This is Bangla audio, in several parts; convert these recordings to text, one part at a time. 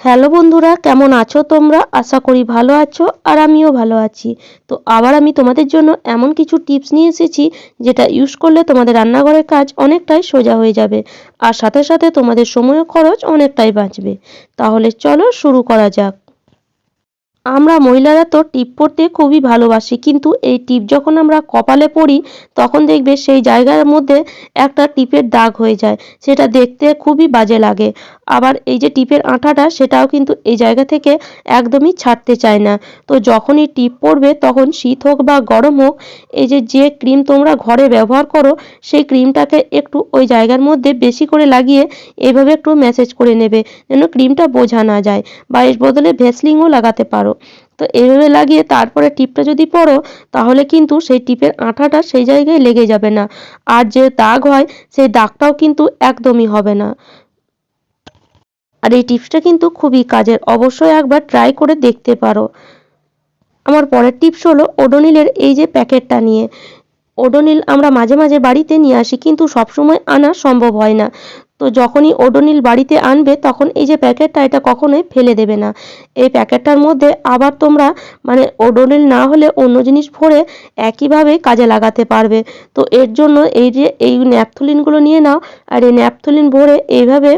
হ্যালো বন্ধুরা, কেমন আছো তোমরা? আশা করি ভালো আছো আর আমিও ভালো আছি। তো আবার আমি তোমাদের জন্য এমন কিছু টিপস নিয়ে এসেছি যেটা ইউজ করলে তোমাদের রান্নাঘরের কাজ অনেকটাই সোজা হয়ে যাবে আর সাথে সাথে তোমাদের সময় খরচ অনেকটাই বাঁচবে। তাহলে চলো শুরু করা যাক। আমরা মহিলারা তো টিপ পরতে খুবই ভালোবাসি, কিন্তু এই টিপ যখন আমরা কপালে পরি তখন দেখবে সেই জায়গার মধ্যে একটা টিপের দাগ হয়ে যায়, সেটা দেখতে খুবই বাজে লাগে। আবার এই যে টিপের আঠাটা, সেটাও কিন্তু এই জায়গা থেকে একদমই ছাড়তে চায় না। তো যখনই টিপ পড়বে, তখন শীত হোক বা গরম হোক, এই যে যে ক্রিম তোমরা ঘরে ব্যবহার করো, সেই ক্রিমটাকে একটু ওই জায়গার মধ্যে বেশি করে লাগিয়ে এইভাবে একটু ম্যাসেজ করে নেবে, যেন ক্রিমটা বোঝা না যায়। বা এর বদলে ভেসলিংও লাগাতে পারো। তো এইভাবে লাগিয়ে তারপরে টিপটা যদি পরো তাহলে কিন্তু সেই টিপের আঠাটা সেই জায়গায় লেগে যাবে না। আর যে দাগ হয়, সেই দাগটাও কিন্তু একদমই হবে না। আর এই টিপসটা কিন্তু খুবই কাজের। অবশ্যই একবার ট্রাই করে দেখতে পারো। আমার পরের টিপস হলো ওডোনিলের এই যে প্যাকেটটা নিয়ে। ওডোনিল আমরা মাঝে মাঝে বাড়িতে নিয়ে আসি, কিন্তু সবসময় আনা সম্ভব হয় না। তো যখনই ওডোনিল বাড়িতে আনবে, তখন এই যে প্যাকেটটা, এটা কখনোই ফেলে দেবে না। এই প্যাকেটটার মধ্যে আবার তোমরা মানে ওডোনিল না হলে অন্য জিনিস ভরে একইভাবে কাজে লাগাতে পারবে। তো এর জন্য এই যে, এই ন্যাপথলিনগুলো নিয়ে নাও, আর এই ন্যাপথলিন ভরে এইভাবে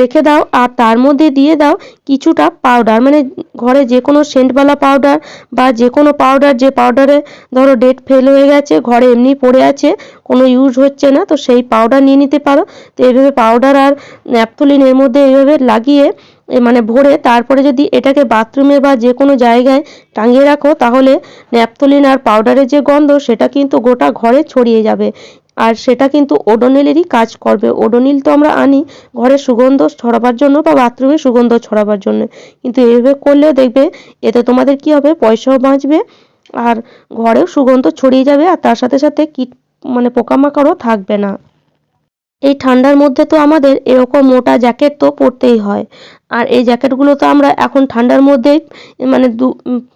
রেখে দাও আর তার মধ্যে দিয়ে দাও কিছুটা পাউডার মানে ঘরে যে কোনো সেন্টওয়ালা পাউডার বা যে কোনো পাউডার যে পাউডারে ধরো ডেট ফেল হয়ে গেছে, ঘরে এমনি পড়ে আছে, কোনো ইউজ হচ্ছে না, তো সেই পাউডার নিয়ে নিতে পারো। তো এইভাবে পাউডার আর ন্যাপথলিন এর মধ্যে এইভাবে লাগিয়ে মানে ভরে তারপরে যদি এটাকে বাথরুমে বা যে কোনো জায়গায় টাঙিয়ে রাখো, তাহলে ন্যাপথলিন আর পাউডারের যে গন্ধ, সেটা কিন্তু গোটা ঘরে ছড়িয়ে যাবে। আর সেটা কিন্তু ওডোনিলেরই কাজ করবে। ওডোনিল তো আমরা আনি ঘরে সুগন্ধ ছড়াবার জন্য বা বাথরুমে সুগন্ধ ছড়াবার জন্য। কিন্তু এইভাবে করলেও দেখবে এতে তোমাদের কি হবে? পয়সাও বাঁচবে আর ঘরেও সুগন্ধ ছড়িয়ে যাবে আর তার সাথে সাথে কীট মানে পোকামাকড়ও থাকবে না। এই ঠান্ডার মধ্যে তো আমাদের এরকম মোটা জ্যাকেট তো পরতেই হয়। আর এই জ্যাকেটগুলো তো আমরা এখন ঠান্ডার মধ্যেই মানে দু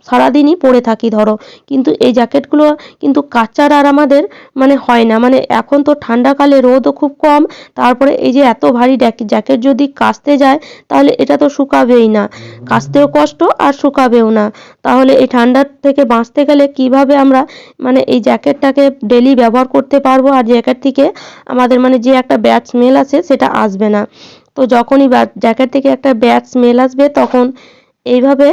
সারাদিনই পরে থাকি, ধরো। কিন্তু এই জ্যাকেটগুলো কিন্তু কাচার আর আমাদের মানে হয় না। মানে এখন তো ঠান্ডাকালে রোদও খুব কম, তারপরে এই যে এত ভারী জ্যাকেট যদি কাচতে যায়, তাহলে এটা তো শুকাবেই না। কাচতেও কষ্ট আর শুকাবেও না। তাহলে এই ঠান্ডার থেকে বাঁচতে গেলে কীভাবে আমরা মানে এই জ্যাকেটটাকে ডেলি ব্যবহার করতে পারব? আর জ্যাকেট থেকে আমাদের মানে যে একটা ব্যাড স্মেল আছে, সেটা আসবে না। তো যখনই জ্যাকেট থেকে একটা ব্যাড স্মেল আসবে, তখন এইভাবে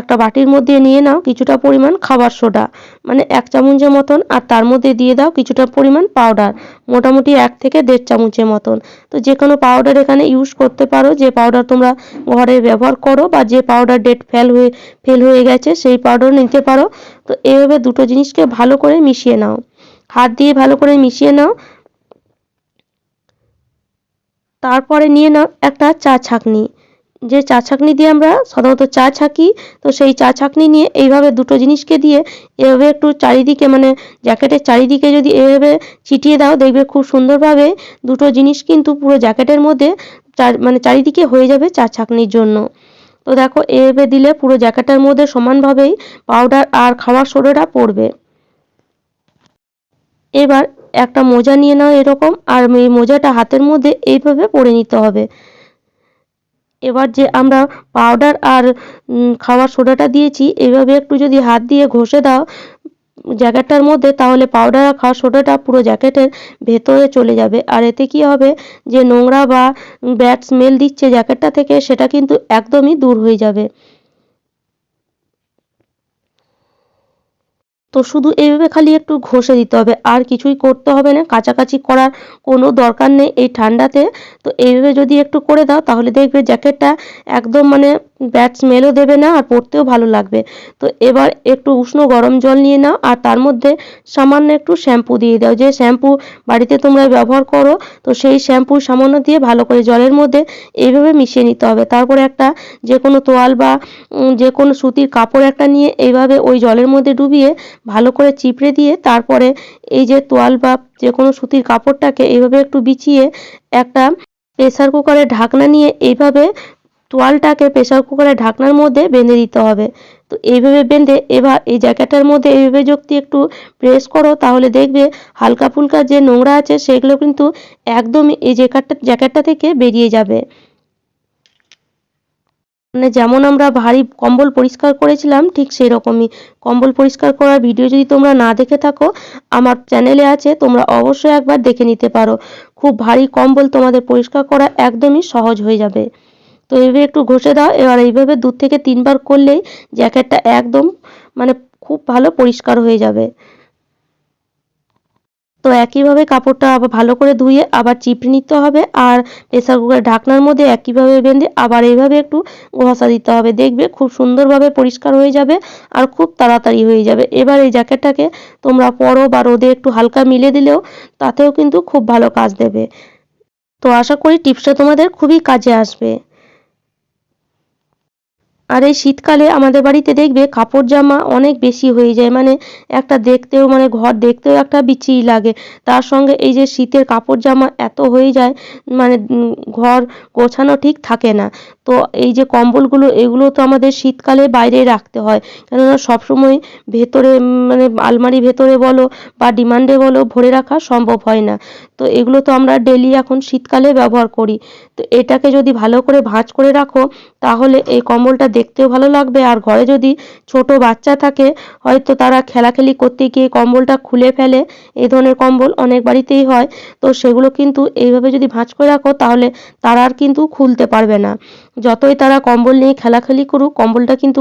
একটা বাটির মধ্যে নিয়ে নাও কিছুটা পরিমাণ খাবার সোডা। মানে এক চামচের মতন, আর তার মধ্যে দিয়ে দাও কিছুটা পরিমাণ পাউডার মোটামুটি এক থেকে দেড় চামচের মতন। তো যে কোনো পাউডার এখানে ইউজ করতে পারো, যে পাউডার তোমরা ঘরে ব্যবহার করো বা যে পাউডার ডেট ফেল হয়ে ফেল হয়ে গেছে, সেই পাউডার নিতে পারো। তো এইভাবে দুটো জিনিসকে ভালো করে মিশিয়ে নাও। হাত দিয়ে ভালো করে মিশিয়ে নাও তারপরে নিয়ে নাও একটা চা ছাঁকনি। যে চা ছাঁকনি দিয়ে আমরা সাধারণত চা ছাঁকি, তো সেই চা ছাঁকনি নিয়ে এইভাবে দুটো জিনিসকে দিয়ে এভাবে একটু চারিদিকে মানে জ্যাকেটের চারিদিকে যদি এভাবে ছিটিয়ে দাও, দেখবে খুব সুন্দরভাবে দুটো জিনিস কিন্তু পুরো জ্যাকেটের মধ্যে চার মানে চারিদিকে হয়ে যাবে চা ছাঁকনির জন্য। তো দেখো, এভাবে দিলে পুরো জ্যাকেটের মধ্যে সমানভাবেই পাউডার আর খাওয়ার সোডাটা পড়বে। এবার একটা মোজা নিয়ে নাও এরকম, আর এই মোজাটা হাতের মধ্যে এইভাবে পরে নিতে হবে। এবার যে আমরা পাউডার আর খাওয়ার সোডাটা দিয়েছি এইভাবে একটু যদি হাত দিয়ে ঘষে দাও জ্যাকেটটার মধ্যে, তাহলে পাউডার আর খাওয়ার সোডাটা পুরো জ্যাকেটের ভেতরে চলে যাবে। আর এতে কি হবে যে নোংরা বা ব্যাড স্মেল দিচ্ছে জ্যাকেটটা থেকে, সেটা কিন্তু একদমই দূর হয়ে যাবে। তো শুধু এইভাবে খালি একটু ঘষে দিতে হবে। আর কিছুই করতে হবে না। কাছাকাছি করার কোনো দরকার নেই এই ঠান্ডাতে। তো এইভাবে যদি একটু করে দাও, তাহলে দেখবে জ্যাকেটটা একদম মানে ব্যাড স্মেলও দেবে না আর পরতেও ভালো লাগবে। তো এবার একটু উষ্ণ গরম জল নিয়ে নাও আর তার মধ্যে সামান্য একটু শ্যাম্পু দিয়ে দাও। যে শ্যাম্পু বাড়িতে তোমরা ব্যবহার করো, তো সেই শ্যাম্পু সামান্য দিয়ে ভালো করে জলের মধ্যে এইভাবে মিশিয়ে নিতে হবে। তারপরে একটা যে কোনো তোয়াল বা যে কোনো সুতির কাপড় একটা নিয়ে এইভাবে ওই জলের মধ্যে ডুবিয়ে ভালো করে চিপড়ে দিয়ে তারপরে এই যে তোয়াল বা যে কোনো সুতির কাপড়টাকে এইভাবে একটু বিছিয়ে একটা প্রেসার কুকারের ঢাকনা নিয়ে এইভাবে তোয়ালটাকে প্রেসার কুকারের ঢাকনার মধ্যে বেঁধে দিতে হবে। তো এইভাবে বেঁধে এবার এই জ্যাকেটের মধ্যে এইভাবে যুক্তি একটু প্রেস করো, তাহলে দেখবে হালকা ফুলকা যে নোংরা আছে, সেগুলো কিন্তু একদমই এই জ্যাকেটটা জ্যাকেটটা থেকে বেরিয়ে যাবে। মানে যেমন আমরা ভারী কম্বল পরিষ্কার করেছিলাম, ঠিক সেই রকমই কম্বল পরিষ্কার করার ভিডিও যদি তোমরা না দেখে থাকো, আমার চ্যানেলে আছে, তোমরা অবশ্যই একবার দেখে নিতে পারো। খুব ভারী কম্বল তোমাদের পরিষ্কার করা একদমই সহজ হয়ে যাবে। তো এইভাবে একটু ঘষে দাও। এবার এইভাবে দু থেকে তিনবার করলেই জ্যাকেটটা একদম মানে খুব ভালো পরিষ্কার হয়ে যাবে। তো একইভাবে কাপড়টা আবার ভালো করে ধুয়ে আবার চিপড়ে নিতে হবে আর প্রেসার কুকারের ঢাকনার মধ্যে একইভাবে বেঁধে আবার এইভাবে একটু ঘষা দিতে হবে। দেখবে খুব সুন্দরভাবে পরিষ্কার হয়ে যাবে আর খুব তাড়াতাড়ি হয়ে যাবে। এবার এই জ্যাকেটটাকে তোমরা পরো বা রোদে একটু হালকা মিলে দিলেও তাতেও কিন্তু খুব ভালো কাজ দেবে। তো আশা করি টিপসটা তোমাদের খুবই কাজে আসবে। আর এই শীতকালে আমাদের বাড়িতে দেখবে কাপড় জামা অনেক বেশি হয়ে যায়। মানে একটা দেখতেও মানে ঘর দেখতেও একটা বিচ্ছিরি লাগে। তার সঙ্গে এই যে শীতের কাপড় জামা এত হয়ে যায় মানে ঘর গোছানো ঠিক থাকে না। তো এই যে কম্বলগুলো, এগুলো তো আমাদের শীতকালে বাইরে রাখতে হয়। কেননা সবসময় ভেতরে মানে আলমারি ভেতরে বলো বা ডিমান্ডে বলো, ভরে রাখা সম্ভব হয় না। তো এগুলো তো আমরা ডেলি এখন শীতকালে ব্যবহার করি। তো এটাকে যদি ভালো করে ভাঁজ করে রাখো, তাহলে এই কম্বলটা দেখতেও ভালো লাগবে। আর ঘরে যদি ছোট বাচ্চা থাকে, হয়তো তারা খেলাখেলি করতে গিয়ে কম্বলটা খুলে ফেলে। এই ধরনের কম্বল অনেক বাড়িতেই হয়। তো সেগুলো কিন্তু এইভাবে যদি ভাঁজ করে রাখো, তাহলে তারা আর কিন্তু খুলতে পারবে না। যতই তারা কম্বল নিয়ে খেলাখেলি করুক, কম্বলটা কিন্তু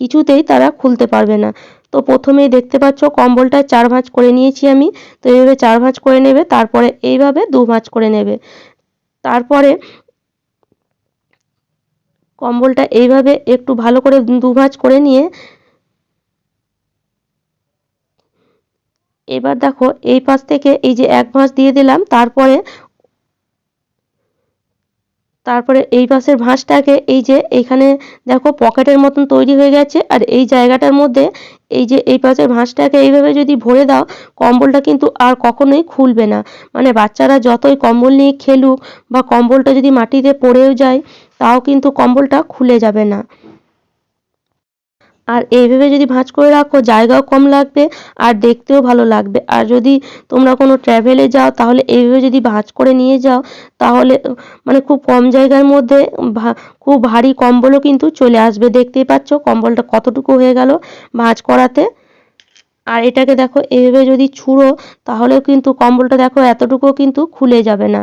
কিছুতেই তারা খুলতে পারবে না। তো প্রথমেই দেখতে পাচ্ছ কম্বলটা চার ভাঁজ করে নিয়েছি আমি। তো এইভাবে চার ভাঁজ করে নেবে, তারপরে এইভাবে দু ভাঁজ করে নেবে। তারপরে কম্বলটা এইভাবে একটু ভালো করে দুভাঁজ করে নিয়ে এবার দেখো এই পাশ থেকে এই যে এক ভাঁজ দিয়ে দিলাম, তারপরে তারপরে এই পাশের ভাঁজটাকে এই যে এখানে দেখো পকেটের মতন তৈরি হয়ে গেছে, আর এই জায়গাটার মধ্যে এই যে, এই পাশের ভাঁজটাকে এইভাবে যদি ভরে দাও, কম্বলটা কিন্তু আর কখনোই খুলবে না। মানে বাচ্চারা যতই কম্বল নিয়ে খেলুক বা কম্বলটা যদি মাটিতে পড়েও যায়, তাও কিন্তু কম্বলটা খুলে যাবে না। আর এইভাবে যদি ভাঁজ করে রাখো, জায়গাও কম লাগবে আর দেখতেও ভালো লাগবে। আর যদি তোমরা কোনো ট্র্যাভেলে যাও, তাহলে এইভাবে যদি ভাঁজ করে নিয়ে যাও, তাহলে মানে খুব কম জায়গার মধ্যে খুব ভারী কম্বলও কিন্তু চলে আসবে। দেখতেই পাচ্ছ কম্বলটা কতটুকু হয়ে গেল ভাঁজ করাতে। আর এটাকে দেখো, এইভাবে যদি ছুঁড়ো, তাহলেও কিন্তু কম্বলটা দেখো এতটুকুও কিন্তু খুলে যাবে না।